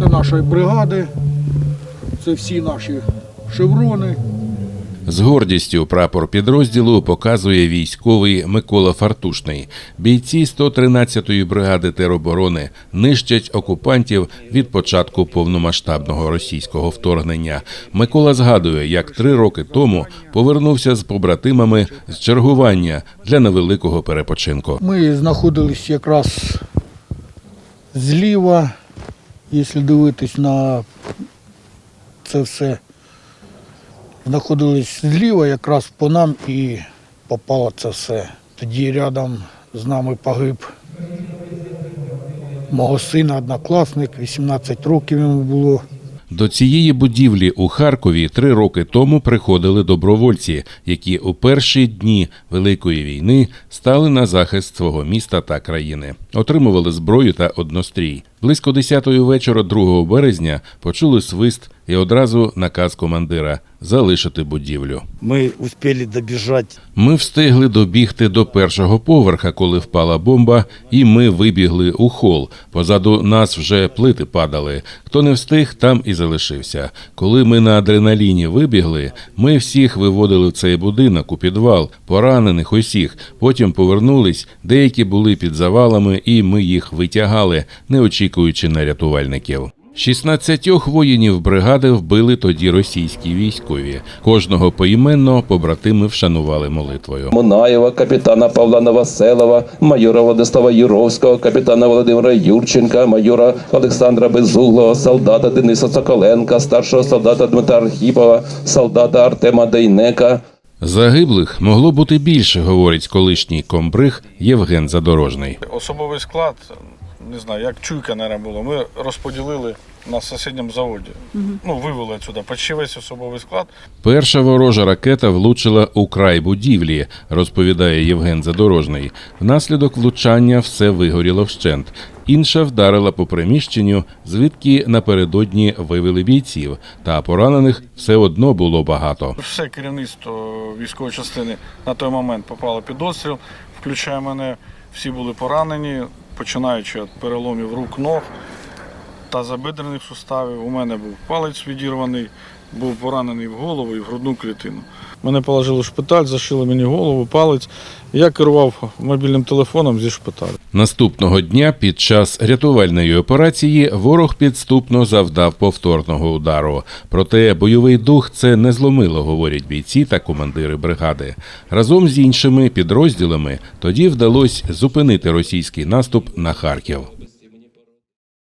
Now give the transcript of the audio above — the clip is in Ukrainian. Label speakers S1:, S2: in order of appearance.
S1: Це нашої бригади, це всі наші шеврони.
S2: З гордістю прапор підрозділу показує військовий Микола Фартушний. Бійці 113-ї бригади тероборони нищать окупантів від початку повномасштабного російського вторгнення. Микола згадує, як три роки тому повернувся з побратимами з чергування для невеликого перепочинку.
S1: Ми знаходились якраз зліва, якщо дивитись на це все. Знаходились зліва, якраз по нам і попало це все. Тоді рядом з нами погиб мого сина, однокласник, 18 років йому було.
S2: До цієї будівлі у Харкові три роки тому приходили добровольці, які у перші дні Великої війни стали на захист свого міста та країни, отримували зброю та однострій. Близько 10-ї вечора 2 березня почули свист і одразу наказ командира залишити будівлю.
S3: Мы успели добежать.
S2: Ми встигли добігти до першого поверха, коли впала бомба, і ми вибігли у хол. Позаду нас вже плити падали. Хто не встиг, там і залишився. Коли ми на адреналіні вибігли, ми всіх виводили в цей будинок у підвал, поранених усіх. Потім повернулись, деякі були під завалами, і ми їх витягали, не очікуючи на рятувальників. 16 воїнів бригади вбили тоді російські військові. Кожного поіменно побратими вшанували молитвою.
S4: Мунаєва, капітана Павла Новоселова, майора Владислава Юровського, капітана Володимира Юрченка, майора Олександра Безуглого, солдата Дениса Соколенка, старшого солдата Дмитра Архіпова, солдата Артема Дейнека,
S2: Загиблих могло бути більше, говорить колишній комбриг Євген Задорожний.
S5: Особовий склад, не знаю, як чуйка, мабуть, було. Ми розподілили на сусідньому заводі. Ну, вивели сюди почти весь особовий склад.
S2: Перша ворожа ракета влучила у край будівлі, розповідає Євген Задорожний. Внаслідок влучання все вигоріло вщент. Інша вдарила по приміщенню, звідки напередодні вивели бійців, та поранених все одно було багато.
S5: Все керівництво військової частини на той момент попало під обстріл, включає мене. Всі були поранені, починаючи від переломів рук, ног та забедрених суставів. У мене був палець відірваний, був поранений в голову і в грудну клітину. Мене положили в шпиталь, зашили мені голову, палець. Я керував мобільним телефоном зі шпиталю.
S2: Наступного дня під час рятувальної операції ворог підступно завдав повторного удару. Проте бойовий дух це не зломило, говорять бійці та командири бригади. Разом з іншими підрозділами тоді вдалося зупинити російський наступ на Харків.